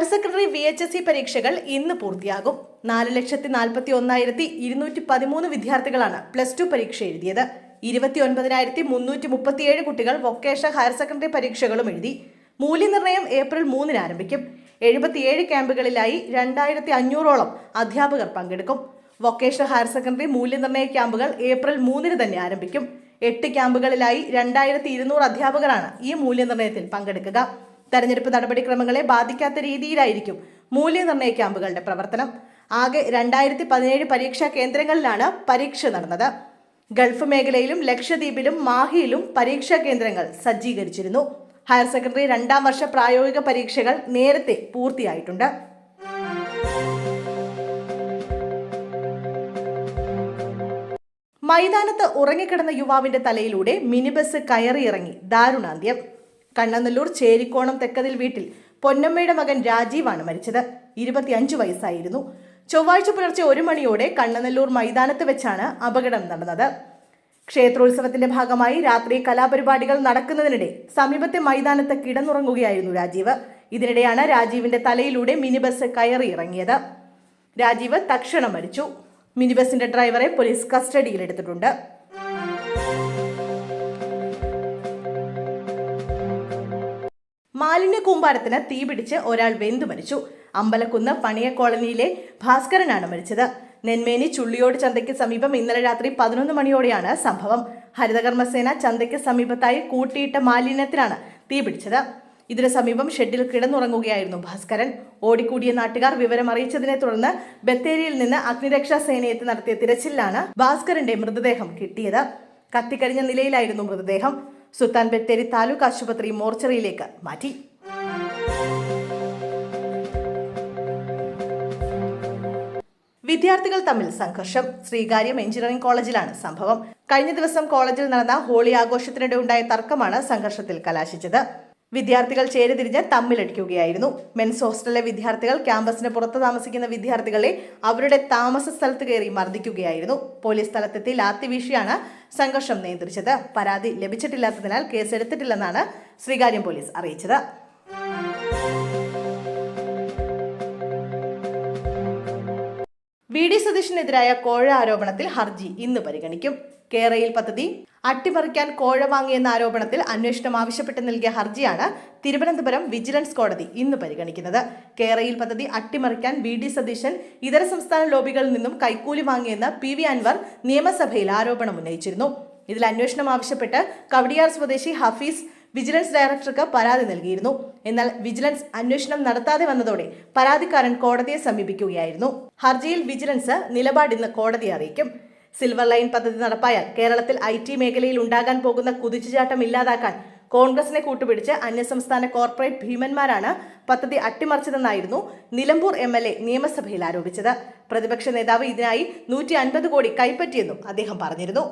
Higher secondary V H S C പരീക്ഷകൾ ഇന്ന് പൂർത്തിയാകും. നാല് ലക്ഷത്തി നാൽപ്പത്തി ഒന്നായിരത്തി ഇരുന്നൂറ്റി പതിമൂന്ന് വിദ്യാർത്ഥികളാണ് പ്ലസ് ടു പരീക്ഷ എഴുതിയത്. ഇരുപത്തി ഒൻപതിനായിരത്തി മുന്നൂറ്റി മുപ്പത്തിയേഴ് കുട്ടികൾ വൊക്കേഷൻ ഹയർ സെക്കൻഡറി പരീക്ഷകളും എഴുതി. മൂല്യനിർണയം ഏപ്രിൽ മൂന്നിന് ആരംഭിക്കും. എഴുപത്തിയേഴ് ക്യാമ്പുകളിലായി രണ്ടായിരത്തി അഞ്ഞൂറോളം അധ്യാപകർ പങ്കെടുക്കും. വൊക്കേഷണൽ ഹയർ സെക്കൻഡറി മൂല്യനിർണയ ക്യാമ്പുകൾ ഏപ്രിൽ മൂന്നിന് തന്നെ ആരംഭിക്കും. എട്ട് ക്യാമ്പുകളിലായി രണ്ടായിരത്തി ഇരുന്നൂറ് അധ്യാപകരാണ് ഈ മൂല്യനിർണയത്തിൽ പങ്കെടുക്കുക. തെരഞ്ഞെടുപ്പ് നടപടിക്രമങ്ങളെ ബാധിക്കാത്ത രീതിയിലായിരിക്കും മൂല്യനിർണയ ക്യാമ്പുകളുടെ പ്രവർത്തനം. ആകെ രണ്ടായിരത്തി പതിനേഴ് പരീക്ഷാ കേന്ദ്രങ്ങളിലാണ് പരീക്ഷ നടന്നത്. ഗൾഫ് മേഖലയിലും ലക്ഷദ്വീപിലും മാഹിയിലും പരീക്ഷാ കേന്ദ്രങ്ങൾ സജ്ജീകരിച്ചിരുന്നു. ഹയർ സെക്കൻഡറി രണ്ടാം വർഷ പ്രായോഗിക പരീക്ഷകൾ നേരത്തെ പൂർത്തിയായിട്ടുണ്ട്. മൈതാനത്ത് ഉറങ്ങിക്കിടന്ന യുവാവിന്റെ തലയിലൂടെ മിനി ബസ് കയറിയിറങ്ങി ദാരുണാന്ത്യം. കണ്ണനല്ലൂർ ചേരിക്കോണം തെക്കതിൽ വീട്ടിൽ പൊന്നമ്മയുടെ മകൻ രാജീവാണ് മരിച്ചത്. ഇരുപത്തിയഞ്ചു വയസ്സായിരുന്നു. ചൊവ്വാഴ്ച പുലർച്ചെ ഒരു മണിയോടെ കണ്ണനല്ലൂർ മൈതാനത്ത് വെച്ചാണ് അപകടം നടന്നത്. ക്ഷേത്രോത്സവത്തിന്റെ ഭാഗമായി രാത്രി കലാപരിപാടികൾ നടക്കുന്നതിനിടെ സമീപത്തെ മൈതാനത്ത് കിടന്നുറങ്ങുകയായിരുന്നു രാജീവ്. ഇതിനിടെയാണ് രാജീവിന്റെ തലയിലൂടെ മിനി ബസ് കയറിയിറങ്ങിയത്. രാജീവ് തക്ഷണം മരിച്ചു. മിനി ബസിന്റെ ഡ്രൈവറെ പോലീസ് കസ്റ്റഡിയിലെടുത്തിട്ടുണ്ട്. മാലിന്യ കൂമ്പാരത്തിന് തീപിടിച്ച് ഒരാൾ വെന്തു മരിച്ചു. അമ്പലക്കുന്ന് പണിയ കോളനിയിലെ ഭാസ്കരനാണ് മരിച്ചത്. നെന്മേനി ചുള്ളിയോട് ചന്തയ്ക്ക് സമീപം ഇന്നലെ രാത്രി പതിനൊന്ന് മണിയോടെയാണ് സംഭവം. ഹരിതകർമ്മസേന ചന്തയ്ക്ക് സമീപത്തായി കൂട്ടിയിട്ട മാലിന്യത്തിനാണ് തീപിടിച്ചത് ഇതിനു സമീപം ഷെഡിൽ കിടന്നുറങ്ങുകയായിരുന്നു ഭാസ്കരൻ. ഓടിക്കൂടിയ നാട്ടുകാർ വിവരം അറിയിച്ചതിനെ തുടർന്ന് ബത്തേരിയിൽ നിന്ന് അഗ്നിരക്ഷാ സേനയെത്തി നടത്തിയ തിരച്ചിലാണ് ഭാസ്കരന്റെ മൃതദേഹം കിട്ടിയത്. കത്തിക്കരിഞ്ഞ നിലയിലായിരുന്നു മൃതദേഹം. സുൽത്താൻ ബത്തേരി താലൂക്ക് ആശുപത്രി മോർച്ചറിയിലേക്ക് മാറ്റി. വിദ്യാർത്ഥികൾ തമ്മിൽ സംഘർഷം. ശ്രീകാര്യം എഞ്ചിനീയറിംഗ് കോളേജിലാണ് സംഭവം. കഴിഞ്ഞ ദിവസം കോളേജിൽ നടന്ന ഹോളി ആഘോഷത്തിനിടെ ഉണ്ടായ തർക്കമാണ് സംഘർഷത്തിൽ കലാശിച്ചത്. വിദ്യാർത്ഥികൾ ചേരിതിരിഞ്ഞ് തമ്മിലടിക്കുകയായിരുന്നു. മെൻസ് ഹോസ്റ്റലിലെ വിദ്യാർത്ഥികൾ ക്യാമ്പസിന് പുറത്ത് താമസിക്കുന്ന വിദ്യാർത്ഥികളെ അവരുടെ താമസ സ്ഥലത്ത് കയറി മർദ്ദിക്കുകയായിരുന്നു. പോലീസ് സ്ഥലത്തെത്തി ലാത്തി വീശിയാണ് സംഘർഷം നിയന്ത്രിച്ചത്. പരാതി ലഭിച്ചിട്ടില്ലാത്തതിനാൽ കേസെടുത്തിട്ടില്ലെന്നാണ് ശ്രീകാര്യം പോലീസ് അറിയിച്ചത്. വി ഡി സതീഷിനെതിരായ കോഴ ആരോപണത്തിൽ ഹർജി ഇന്ന് പരിഗണിക്കും. കേരയിൽ പദ്ധതി അട്ടിമറിക്കാൻ കോഴ വാങ്ങിയെന്ന ആരോപണത്തിൽ അന്വേഷണം ആവശ്യപ്പെട്ട് നൽകിയ ഹർജിയാണ് തിരുവനന്തപുരം വിജിലൻസ് കോടതി ഇന്ന് പരിഗണിക്കുന്നത്. കേരയിൽ പദ്ധതി അട്ടിമറിക്കാൻ വി ഡി സതീശൻ ഇതര സംസ്ഥാന ലോബികളിൽ നിന്നും കൈക്കൂലി വാങ്ങിയെന്ന് പി വി അൻവർ നിയമസഭയിൽ ആരോപണം ഉന്നയിച്ചിരുന്നു. ഇതിൽ അന്വേഷണം ആവശ്യപ്പെട്ട് കവടിയാർ സ്വദേശി ഹഫീസ് വിജിലൻസ് ഡയറക്ടർക്ക് പരാതി നൽകിയിരുന്നു. എന്നാൽ വിജിലൻസ് അന്വേഷണം നടത്താതെ വന്നതോടെ പരാതിക്കാരൻ കോടതിയെ സമീപിക്കുകയായിരുന്നു. ഹർജിയിൽ വിജിലൻസ് നിലപാട് ഇന്ന് കോടതിയെ അറിയിക്കും. സിൽവർ ലൈൻ പദ്ധതി നടപ്പായാൽ കേരളത്തിൽ ഐ ടി മേഖലയിൽ ഉണ്ടാകാൻ പോകുന്ന കുതിച്ചുചാട്ടം ഇല്ലാതാക്കാൻ കോൺഗ്രസിനെ കൂട്ടുപിടിച്ച് അന്യസംസ്ഥാന കോർപ്പറേറ്റ് ഭീമന്മാരാണ് പദ്ധതി അട്ടിമറിച്ചതെന്നായിരുന്നു നിലമ്പൂർ എം എൽ എ നിയമസഭയിൽ ആരോപിച്ചത്. പ്രതിപക്ഷ നേതാവ് ഇതിനായി നൂറ്റി അൻപത് കോടി കൈപ്പറ്റിയെന്നും അദ്ദേഹം പറഞ്ഞിരുന്നു.